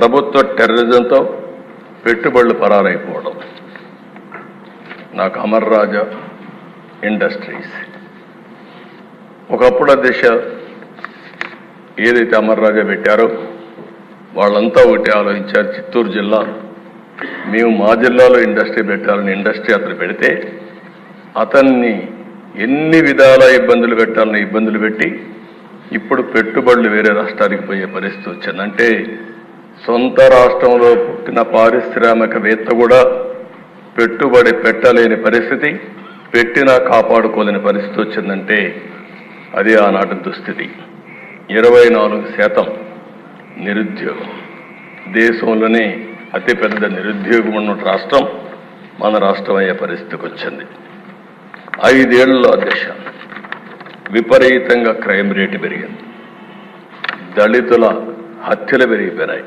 ప్రభుత్వ టెర్రరిజంతో పెట్టుబడులు పరారైపోవడం. నాకు అమర్ రాజా ఇండస్ట్రీస్. ఒకప్పుడు దిశ ఏదైతే అమర్ రాజా పెట్టారో వాళ్ళంతా ఒకటి ఆలోచించారు. చిత్తూరు జిల్లా మేము మా జిల్లాలో ఇండస్ట్రీ పెట్టాలని ఇండస్ట్రీ అతను పెడితే అతన్ని ఎన్ని విధాల ఇబ్బందులు పెట్టాలని ఇబ్బందులు పెట్టి ఇప్పుడు పెట్టుబడులు వేరే రాష్ట్రానికి పోయే పరిస్థితి వచ్చింది. అంటే సొంత రాష్ట్రంలో పుట్టిన పారిశ్రామికవేత్త కూడా పెట్టుబడి పెట్టలేని పరిస్థితి పెట్టినా కాపాడుకోలేని పరిస్థితి వచ్చిందంటే అది ఆనాటి దుస్థితి. ఇరవై నాలుగు శాతం నిరుద్యోగం. దేశంలోనే అతిపెద్ద నిరుద్యోగం ఉన్న రాష్ట్రం మన రాష్ట్రం అయ్యే పరిస్థితికి వచ్చింది. ఐదేళ్ళలో అధ్యక్ష విపరీతంగా క్రైమ్ రేటు పెరిగింది. దళితుల హత్యలు పెరిగిపోయినాయి.